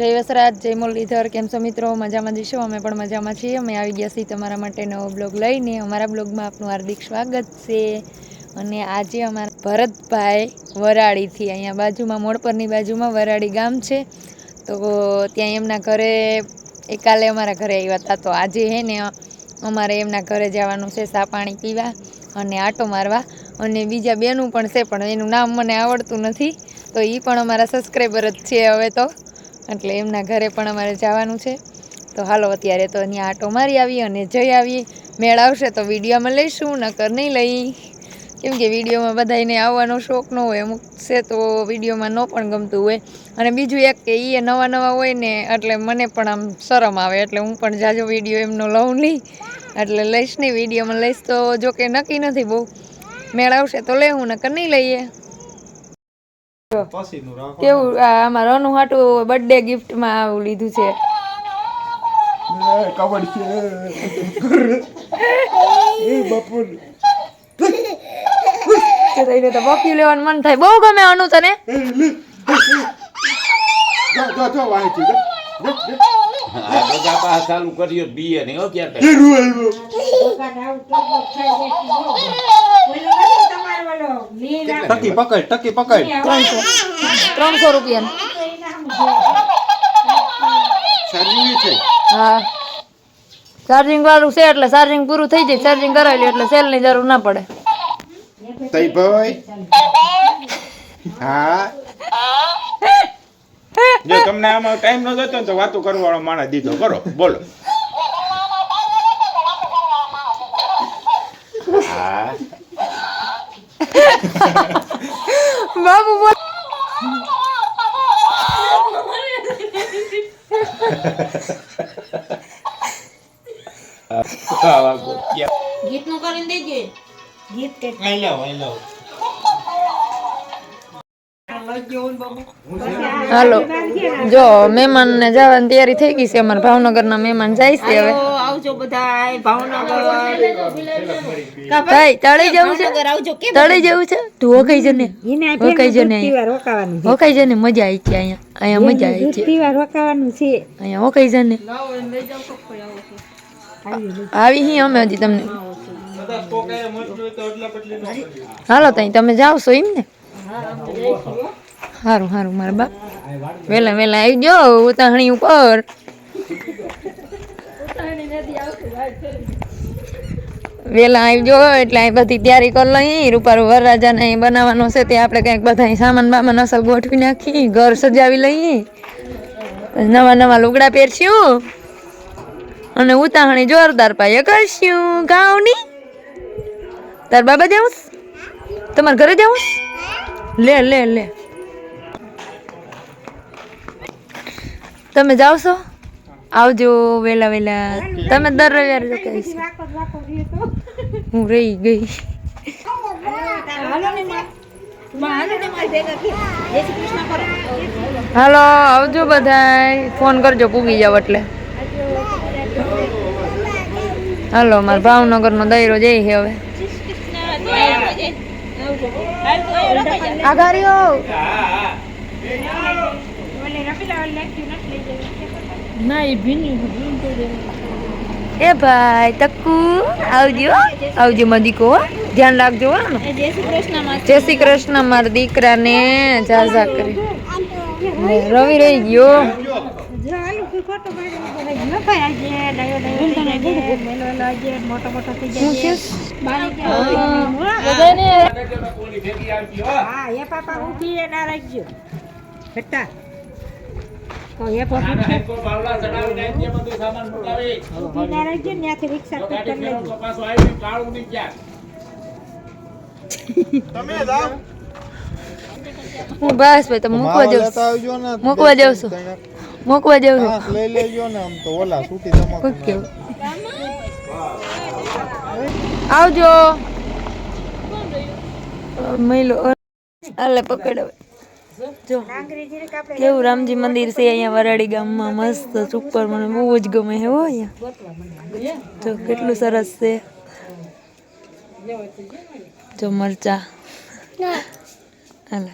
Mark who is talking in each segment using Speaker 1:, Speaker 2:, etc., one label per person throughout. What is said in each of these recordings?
Speaker 1: જય વસરાજ, જય મુરલીધર, કેમ છો મિત્રો? મજામાં જઈશું અમે પણ મજામાં છીએ. અમે આવી ગયા છીએ તમારા માટે નવો બ્લોગ લઈને. અમારા બ્લોગમાં આપનું હાર્દિક સ્વાગત છે. અને આજે અમારા ભરતભાઈ વરાળીથી અહીંયા બાજુમાં મોડપરની બાજુમાં વરાળી ગામ છે. તો ત્યાં એમના ઘરે એ કાલે અમારા ઘરે આવ્યા હતા. તો આજે હે ને, અમારે એમના ઘરે જવાનું છે સા પાણી પીવા અને આટો મારવા. અને બીજા બેનું પણ છે, પણ એનું નામ મને આવડતું નથી. તો એ પણ અમારા સબસ્ક્રાઈબર જ છે હવે તો. એટલે એમના ઘરે પણ અમારે જવાનું છે. તો હાલો, અત્યારે તો અહીંયા આટો મારી આવી અને જઈ આવીએ મેળ આવશે તો વિડીયોમાં લઈશું, નકર નહીં લઈ. કેમ કે વિડીયોમાં બધાને આવવાનો શોખ ન હોય, અમુક છે તો વિડીયોમાં ન પણ ગમતું હોય. અને બીજું એક કે એ નવા નવા હોય ને, એટલે મને પણ આમ શરમ આવે, એટલે હું પણ જાજો વીડિયો એમનો લઉં નહીં. એટલે લઈશ નહીં, વિડીયોમાં લઈશ તો જો કે નક્કી નથી બહુ. મેળ આવશે તો લેવું, નકર નહીં લઈએ. કેવું આ અમારા અનુ હાટું બર્થડે ગિફ્ટમાં આવું લીધું છે.
Speaker 2: કબડ છે એ બપોર
Speaker 1: તો એને લેવાનું મન થાય. બહુ ગમે અનુ તને.
Speaker 3: ચાલુ કર્યો બી અને ક્યાં
Speaker 2: ટકી પકડ ટકી પકડ.
Speaker 1: ત્રણસો. ત્રણસો રૂપિયા.
Speaker 2: છે.
Speaker 1: હા. ચાર્જિંગ વાળું છે એટલે ચાર્જિંગ પૂરું થઈ જાય. ચાર્જિંગ કરાવી લે એટલે સેલની જરૂર ના પડે.
Speaker 2: તઈ ભાઈ. હા.
Speaker 3: જો તમને આમાં ટાઈમ ન જતો તો વાતો કરવાળો માણસ દીધો. કરો બોલો. હા.
Speaker 1: બાબુ બોલ.
Speaker 4: ગીતનું કરીને દેજે ગીત કે
Speaker 2: લાવ આઈ લાવ
Speaker 1: હાલો. જો મહેમાન ને જવાની તૈયારી થઈ ગઈ છે. અમારા ભાવનગરના મહેમાન જાય છે હવે.
Speaker 4: આવજો બધા ભાવનગર.
Speaker 1: ભાઈ તળી જવું છે?
Speaker 4: ભાવનગર
Speaker 1: તળી જવું છે? તું હોકાઈ જને. હોકાઈ જને અહીંયા. હોકાઈ જને મજા આવી છે અહીંયા. અહીંયા મજા આવી છે. અહીંયા હોકાઈ જને. આવી હી અમે હજી તમને. હાલો તઈ તમે જાવ છો એમ ને સારું સારું મારા બાપ. વેલા વેલા આવી જો ઉતાહણી ઉપર. વેલા આવી જો એટલે અહીં બધી તૈયારી કરી લઈ. રૂપારું વરરાજાને અહીં બનાવવાનો છે. તે આપણે કંઈક બધા સામાન બામાન અસલ ગોઠવી નાખી, ઘર સજાવી લઈએ નવા નવા લુગડા પહેરશું. અને ઉતાહણી જોરદાર પાયે કરશું. ગાવની તાર બાબા જાઉં? તમારા ઘરે જાઉં? લે લે લે. તમે જાવ છો આવજો વેલા વેલા. તમે દર રવિવારે તો કહીશ હું રહી ગઈ. હાલો, આવજો બધાય. ફોન કરજો પૂગી જાવ એટલે. હાલો, મારા ભાવનગરનો દૈરો જઈ છે હવે ના એ ભાઈ તક્કુ આવજો આવજો મદીકો હો. ધ્યાન રાખજો હો
Speaker 4: જય શ્રી કૃષ્ણ
Speaker 1: જય શ્રી કૃષ્ણ મારા દીકરાને જા જા કરી રવિ રહી ગયો હું. બસ ભાઈ તમે મૂકવા જાઉં છું.
Speaker 2: આવજો ને
Speaker 1: મૂકવા જાઉં છું. મૂકવા
Speaker 2: દેવું લઈ લેજો ને આમ તો ઓલા
Speaker 1: કોક કેવું આવજો. મહિલો હાલે પકડ. હવે. જો. કેવું રામજી મંદિર છે અહીંયા વરાડી ગામમાં મસ્ત સુપર મને બહુ જ ગમે છે હો અહીંયા. જો કેટલું સરસ છે. જો મરચા. હાલે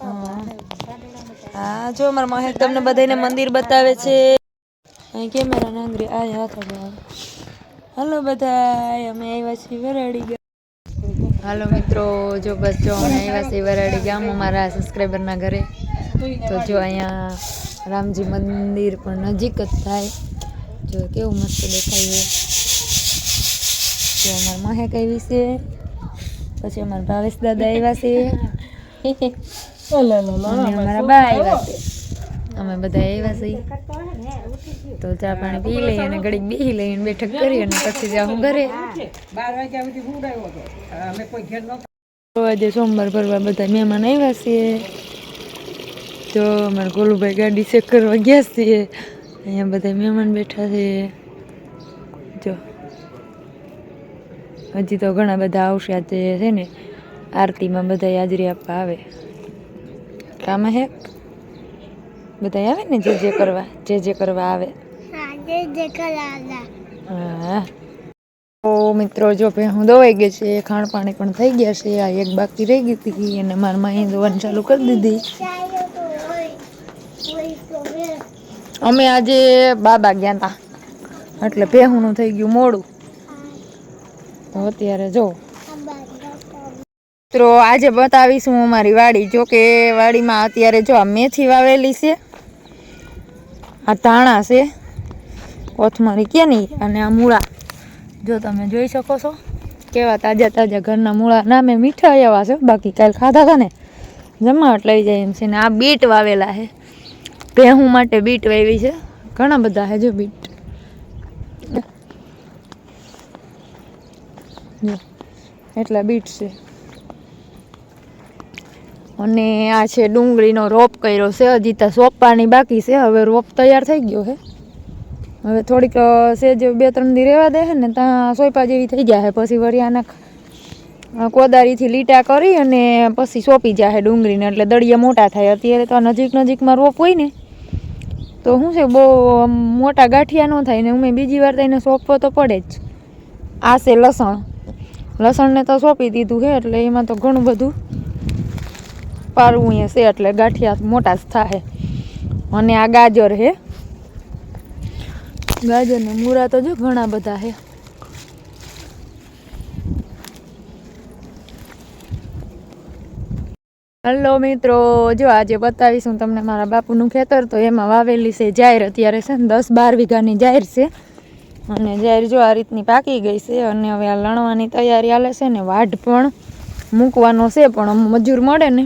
Speaker 1: હા. હા જો મારા મહેક તમને બધાને મંદિર બતાવે છે. અહીં કેમેરા નાંગરી આ હાથ હાલો બધા અમે આવ્યા છીએ વરાડી ગામ. હાલો મિત્રો જો બસ જો અમે આવ્યા છીએ વરાડી ગામ અમારા સબસ્ક્રાઈબરના ઘરે. તો જો અહીંયા રામજી મંદિર પણ નજીક જ થાય. જો કેવું મસ્ત દેખાય છે. જો અમારા મહેક આવી છે. પછી અમારા ભાવેશ દાદા આવ્યા છે. અને અમારા બા આવ્યા છે. અમે બધા આવ્યા છીએ. તો ચા પાણી પી લઈએ અને ઘડીક બેસી લઈએ અને બેઠક કરી અને પછી જાઉં ઘરે. આજે સોમવાર ભરવા બધા મહેમાન આવ્યા છીએ. તો અમારા ગોલુભાઈ ગાડી ચેક કરવા ગયા છીએ. અહીંયા બધા મહેમાન બેઠા છે. જો. હજી તો ઘણા બધા આવશે આજે છે ને? આરતીમાં બધા હાજરી આપવા આવે. કામ હે? બધા આવે ને જે જે કરવા જે જે કરવા આવે? હા તો મિત્રો જો હું દોવાઈ ગઈ છે ખાણ પાણી પણ થઈ ગયા છે આ એક બાકી રહી ગઈ હતી અને મારા માએ દોવાની ચાલુ કરી દીધી. અમે આજે બાબા ગયા હતા એટલે ભેહુંનું થઈ ગયું મોડું. તો અત્યારે જો. મિત્રો આજે બતાવીશું અમારી વાડી. જો કે વાડીમાં અત્યારે જો આ મેથી વાવેલી છે આ તાણા છે, કોથમરી કે નહીં અને આ મૂળા. જો તમે જોઈ શકો છો, કેવા તાજા તાજા ઘરના મૂળા. નામે મીઠા એવા છે, બાકી કાલ ખાધા હતા ને, જમાવટ લઈ જાય એમ છે ને આ બીટ વાવેલા છે. ભેહું માટે બીટ વાવી છે, ઘણા બધા છે જો બીટ. એટલા બીટ છે. અને આ છે ડુંગળીનો રોપ કર્યો છે. હજી તો સોંપવાની બાકી છે. હવે રોપ તૈયાર થઈ ગયો છે. હવે થોડીક સેજ બે ત્રણ દી રહેવા દે ને, ત્યાં સોયપા જેવી થઈ જાય પછી વળી આના કોદારીથી લીટા કરી અને પછી સોંપી જાય ડુંગળીને. એટલે દળિયા મોટા થાય. અત્યારે તો નજીક નજીકમાં રોપ હોય ને, તો શું છે, બહુ મોટા ગાંઠિયા ન થાય ને, ઉમે બીજી વાર તો એને સોંપવો તો પડે જ. આ છે લસણ. લસણને તો સોંપી દીધું છે, એટલે એમાં તો ઘણું બધું પારવું એ છે એટલે ગાંઠિયા મોટા જ થાય અને આ ગાજર હે. ગાજર ને મૂરા તો જો ઘણા બધા છે હલો મિત્રો, જો આજે બતાવીશું તમને મારા બાપુનું ખેતર, તો એમાં વાવેલી છે જાહેર અત્યારે છે ને દસ બાર વીઘાની જાહેર છે. અને જાહેર જો આ રીતની પાકી ગઈ છે, અને હવે આ લણવાની તૈયારી હાલે છે ને, વાઢ પણ મૂકવાનો છે, પણ મજૂર મળે ને.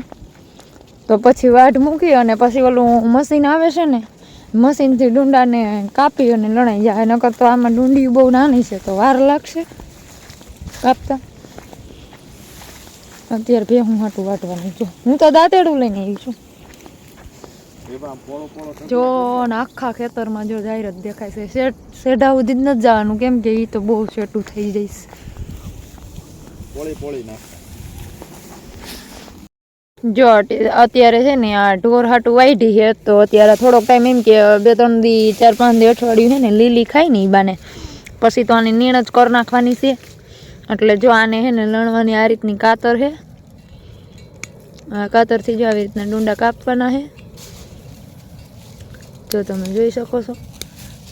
Speaker 1: તો પછી વાઢ મૂકી અને પછી ઓલું મશીન આવે છે ને મશીનથી ડુંડાને કાપી અને લણાઈ જાય. નકર તો આમાં ડુંડી બહુ નાની છે તો વાર લાગશે કાપતા. અત્યારે બે હું હાટું વાટવાની છું. હું તો દાંતેડું લઈને આવી છું. જો ને આખા ખેતરમાં જો જાહેરાત દેખાય છે. શેઠ શેઢા સુધી જ નથી જવાનું. કેમ કે એ તો બહુ શેઠું થઈ જઈશ.
Speaker 2: પોળી પોળી નાખ
Speaker 1: જો અત્યારે છે ને આ ઢોર હાટું વાઢી છે, તો અત્યારે થોડોક ટાઈમ એમ કે બે, ત્રણ દી, ચાર, પાંચ દી અઠવાડિયું છે ને લીલી ખાય ને એ બાને. પછી તો આની નીણ જ કરી નાખવાની છે. એટલે જો આને છે ને લણવાની આ રીતની કાતર છે. આ કાતરથી જો આવી રીતના ડુંડા કાપવાના છે. જો તમે જોઈ શકો છો.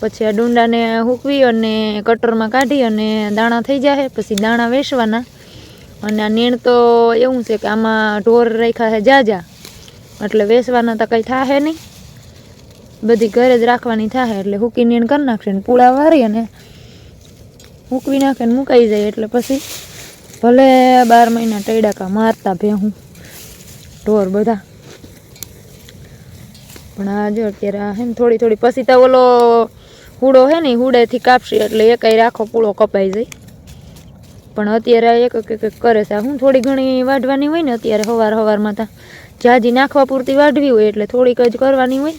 Speaker 1: પછી આ ડુંડાને હૂકવી અને કટરમાં કાઢી અને દાણા થઈ જાય પછી દાણા વેચવાના અને આ નીણ તો એવું છે કે આમાં ઢોર રાખ્યા છે જાજા એટલે વેસવાના તો કંઈ થાહે નહીં. બધી ઘરે જ રાખવાની થાય એટલે હૂકી નીણ કરી નાખશે ને પૂળા વારી અને હૂકવી નાખે ને મુકાઈ જાય એટલે પછી ભલે બાર મહિના ટૈડાકા મારતા ભેહું ઢોર બધા. પણ આ જો અત્યારે આ હે ને થોડી થોડી પછી તો ઓલો હુડો હે ને હુડેથી કાપશે એટલે એકાઈ રાખો, પૂળો કપાઈ જાય. પણ અત્યારે એક કરે છે. હું થોડી ઘણી વાઢવાની હોય ને, અત્યારે સવાર સવારમાં તા જાજી નાખવા પૂરતી વાઢવી હોય એટલે થોડીક જ કરવાની હોય.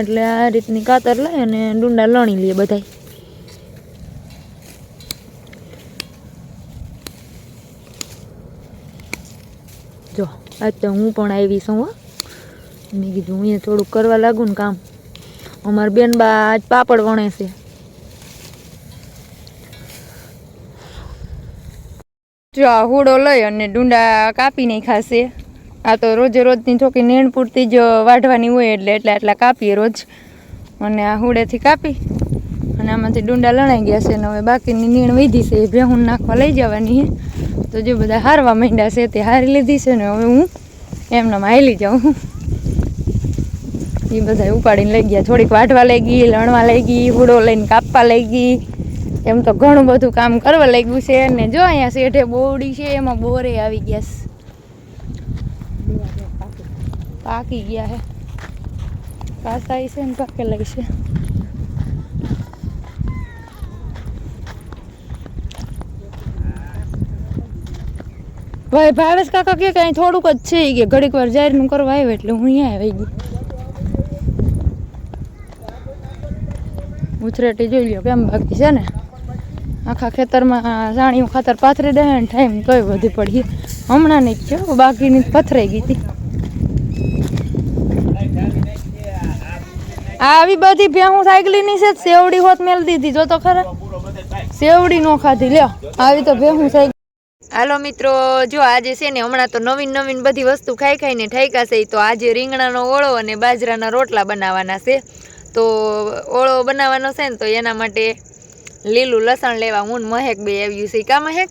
Speaker 1: એટલે આ રીતની કાતર લઈ અને ડુંડા લણી લઈએ બધા જો, આજ તો હું પણ આવી છું મેં કીધું અહીંયા થોડુંક કરવા લાગુ ને કામ. અમાર બેન બા આજ પાપડ વણે છે. જો આ હુડો લઈ અને ડુંડા કાપી નાખ્યા છે. આ તો રોજે રોજની છોકરી નીણ પૂરતી જ વાઢવાની હોય એટલે એટલા એટલા કાપીએ રોજ. અને આ હુડેથી કાપી અને આમાંથી ડુંડા લણાઈ ગયા છે ને હવે બાકીની નીણ વધી છે, એ ભેહું નાખવા લઈ જવાની તો જે બધા હારવા માંડ્યા છે તે હારી લીધી છે ને હવે હું એમને હાલી જાઉં. એ બધા ઉપાડીને લઈ ગયા, થોડીક વાઢવા લઈ ગઈ, લણવા લઈ ગઈ, હુડો લઈને કાપવા લઈ ગઈ. એમ તો ઘણું બધું કામ કરવા લાગ્યું છે ને જો અહીંયા શેઠે બોવડી છે, એમાં બોરે આવી ગયા છે. પાકી ગયા હે. પાસાઈ છે ને પાકેલાઈ છે. ભાઈ ભાવેશ કાકા કે કઈ થોડુંક જ છે કે ઘડીક વાર જાહેરનું કરવા આવ્યો એટલે હું અહીંયા આવી ગઈ. ઉછરેટી જોઈ લ્યો કેમ બાકી છે ને? આખા ખેતરમાં જાણ્યું ખાતર પાથરી દે ને ટાઈમ તોય વધી પડી. હમણાં નહીં જ બાકીની પથરાઈ ગઈ હતી. આવી બધી ભેહું સાયકલીની છે સેવડી હોત મેલ દીધી, જો તો ખરા. સેવડી નો ખાધી, લ્યો, આવી તો ભેહું સાયકલ. હાલો મિત્રો, જો આજે છે ને હમણાં તો નવીન નવીન બધી વસ્તુ ખાઈ ખાઈને ઠાઈકા છે તો આજે રીંગણાનો ઓળો અને બાજરાના રોટલા બનાવવાના છે. તો ઓળો બનાવવાનો છે ને, તો એના માટે લીલું લસણ લેવા હું મહેક બે આવ્યું છે. કા મહેક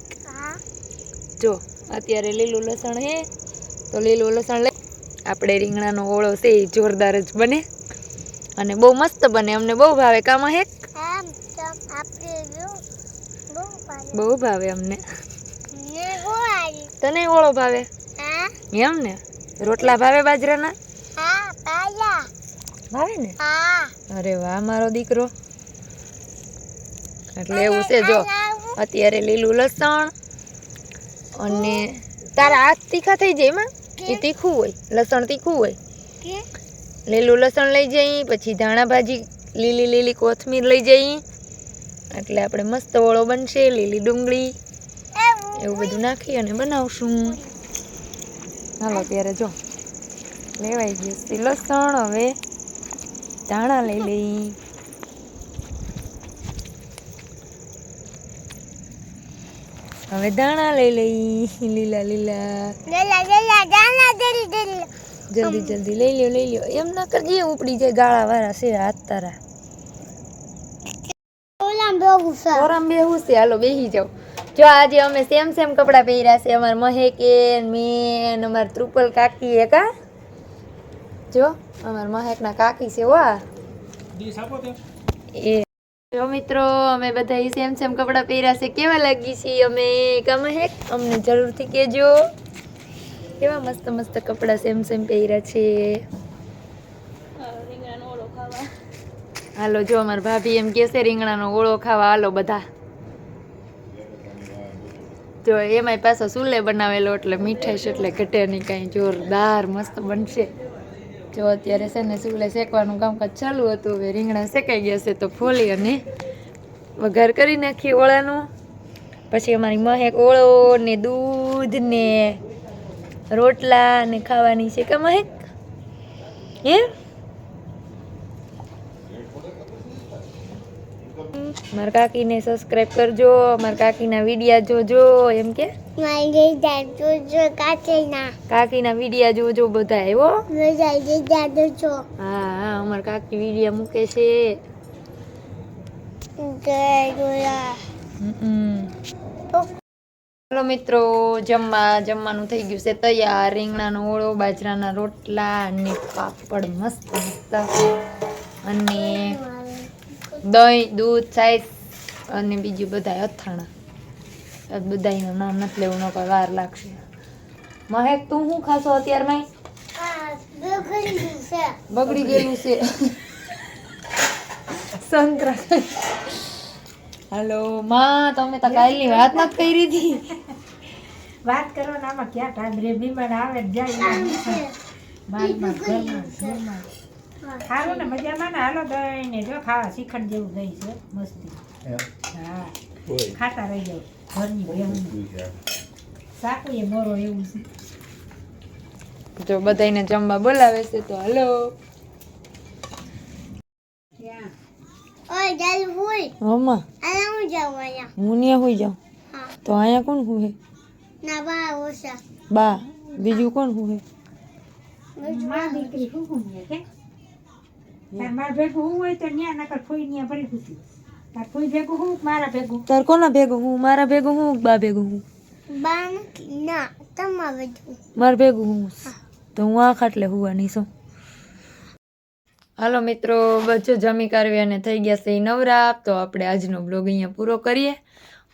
Speaker 1: જો અત્યારે લીલું લસણ હે તો લીલું લસણ લઈ આપણે રીંગણાનો ઓળો છે એ જોરદાર જ બને. અને બહુ મસ્ત બને અમને બહુ ભાવે. કા મહેક બહુ ભાવે. અમને. તને ઓળો ભાવે? એમ ને? રોટલા ભાવે બાજરાના? ભાવે. ને? અરે વાહ મારો દીકરો. એટલે એવું છે જો અત્યારે લીલું લસણ અને તારા હાથ તીખા થઈ જાય એમાં? એ તીખું હોય લસણ તીખું હોય. લીલું લસણ લઈ જઈ પછી ધાણા ભાજી લીલી લીલી કોથમીર લઈ જઈ એટલે આપણે મસ્ત ઓળો બનશે લીલી ડુંગળી. એવું બધું નાખી અને બનાવશું. હાલો ત્યારે જો લેવાઈ ગયું લસણ. હવે ધાણા લઈ લઈ. હવે દાણા લઈ લઈ. લીલા લીલા. જલ્દી જલ્દી. લઈ લ્યો લઈ લ્યો. એમ ના કરજે ઉપડી જાય ગાળા વાળા છે હાથ તારા. ઓરામ બેહું છે. હાલો બેહી જાઓ. જો આજે અમે સેમ સેમ કપડાં પહેર્યા છે. અમાર મહેકે મેન અમાર ત્રુપલ કાકી એ કા જો અમાર મહેકના કાકી છે વા એ જો મિત્રો, અમે બધા સેમ સેમ કપડાં પહેર્યા છે. કેવા લાગી છે અમે કા મહેક અમને જરૂરથી કહેજો. કેવા મસ્ત મસ્ત કપડાં સેમ સેમ પહેર્યા છે. હાલો, જો અમારા ભાભી એમ કહેશે રીંગણાનો ઓળો ખાવા. હાલો બધા. જો એમાંય પાછો સુલે બનાવેલો, એટલે મીઠાઈ છે, એટલે ઘટે નહીં કાંઈ જોરદાર મસ્ત બનશે. જો અત્યારે છે ને સુલે શેકવાનું કામકાજ ચાલુ હતું, હવે રીંગણા શેકાઈ ગયા છે તો ફોલી અને વઘાર કરી નાખીએ ઓળાનું. પછી અમારી મહેક ઓળો ને દૂધ ને રોટલા ને ખાવાની છે. કે મહેક હે? મારા કાકીને સબસ્ક્રાઇબ કરજો મારા કાકીના વિડિયા જોજો એમ કે? કાકીના. વિડિયા જોજો બધા એવો? હા હા અમારા કાકી વિડિયા મૂકે છે. હમ. ચાલો મિત્રો જમવા જમવાનું થઈ ગયું છે તૈયાર. રીંગણાનો ઓળો બાજરાના રોટલા અને પાપડ મસ્ત મસ્ત અને દહીં દૂધ છાશ અને બીજું બધા અથાણા. આ બધાયનું નામ નથી લેવું ન કોઈ વાર લાગશે. મહેક તું શું ખાશો અત્યારમાં બગડી ગયેલું છે. સંતરા. હાલો માં તમે તો કાલની વાત નથી કરી હતી
Speaker 5: વાત કરો ને આમાં ક્યાં ટાઈમ રે? બીમાર આવે જાય બારમાં ઘરમાં ઘરમાં સારું ને મજામાં ને હાલો દહીં ને જો ખાવા શ્રીખંડ જેવું દહીં છે. મસ્તી. હા. ખાતા રહી જાવ ઘરની ભેવું સાકું એ મોરો એવું છે.
Speaker 1: જો બધાને જમવા બોલાવે છે તો હલો. હું જાઉં તો અહીંયા કોણ હું હે બા બીજું કોણ હું હે
Speaker 5: દીકરી હું હું કે તાર માર ભેગું હું હોય તો ન્યા નકર ફોઈ ન્યા ભરી પૂછ્યું તાર ફોઈ ભેગું હું મારા ભેગું?
Speaker 1: તાર કોના ભેગું હું? મારા ભેગું હું બા ભેગું હું?
Speaker 6: ના તમારે
Speaker 1: મારા ભેગું હું તો હું આ ખાટલે હુવાની છું. હાલો મિત્રો બચ્ચો જમી કરવી અને થઈ ગયા છે ઈ નવરા. તો આપણે આજનો બ્લોગ અહીંયા પૂરો કરીએ.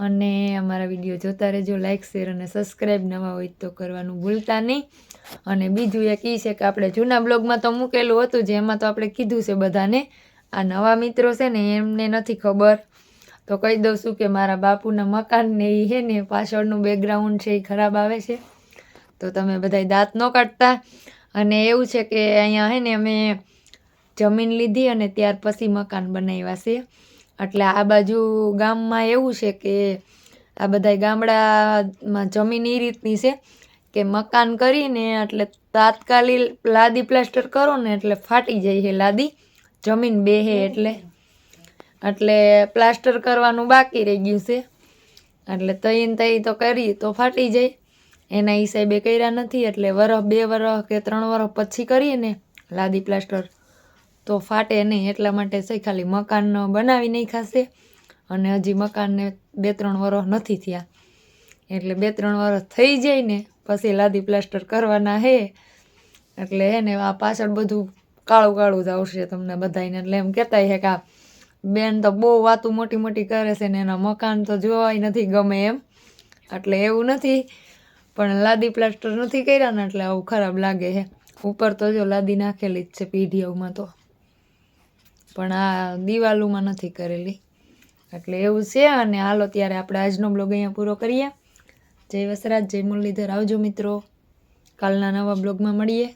Speaker 1: અને અમારા વીડિયો જોતા રહેજો લાઇક શેર અને સબસ્ક્રાઈબ નવા હોય તો કરવાનું ભૂલતા નહીં. અને બીજું એક એ છે કે આપણે જૂના બ્લોગમાં તો મૂકેલું હતું જેમાં તો આપણે કીધું છે બધાને. આ નવા મિત્રો છે ને, એમને નથી ખબર. તો કહી દઉં છું કે મારા બાપુના મકાનને એ છે ને, પાછળનું બેકગ્રાઉન્ડ છે એ ખરાબ આવે છે. તો તમે બધાય દાંત ન કાઢતા. અને એવું છે કે અહીંયા છે ને, અમે જમીન લીધી અને ત્યાર પછી મકાન બનાવ્યા છે. એટલે આ બાજુ ગામમાં એવું છે કે આ બધા ગામડામાં જમીન એ રીતની છે કે મકાન કરીને એટલે તાત્કાલિક લાદી પ્લાસ્ટર કરો ને એટલે ફાટી જાય છે લાદી. જમીન બેહે એટલે. એટલે પ્લાસ્ટર કરવાનું બાકી રહી ગયું છે. એટલે તઈ ને તઈ તો કરી તો ફાટી જાય. એના હિસાબે કર્યા નથી એટલે વરસ બે વરસ કે ત્રણ વરસ પછી કરીએ ને લાદી પ્લાસ્ટર. તો ફાટે નહીં એટલા માટે છે ખાલી મકાન બનાવી નહીં ખાશે અને હજી મકાનને બે ત્રણ વરસ નથી થયા. એટલે બે ત્રણ વરસ થઈ જાય ને પછી લાદી પ્લાસ્ટર કરવાના હે. એટલે હે ને આ પાછળ બધું કાળું કાળું જ આવશે તમને બધાને એટલે એમ કહેતા છે કે આ બેન તો બહુ વાતું મોટી મોટી કરે છે ને એના મકાન તો જોવાય નથી ગમે એમ. એટલે એવું નથી. પણ લાદી પ્લાસ્ટર નથી કર્યા ને એટલે આવું ખરાબ લાગે છે ઉપર તો જો લાદી નાખેલી જ છે પીઢીઓમાં તો. પણ આ દિવાલોમાં નથી કરેલી. એટલે એવું છે અને હાલો ત્યારે આપણે આજનો બ્લોગ અહીંયા પૂરો કરીએ. જય વસરાજ, જય મુરલીધર. આવજો મિત્રો. કાલના નવા બ્લોગમાં મળીએ.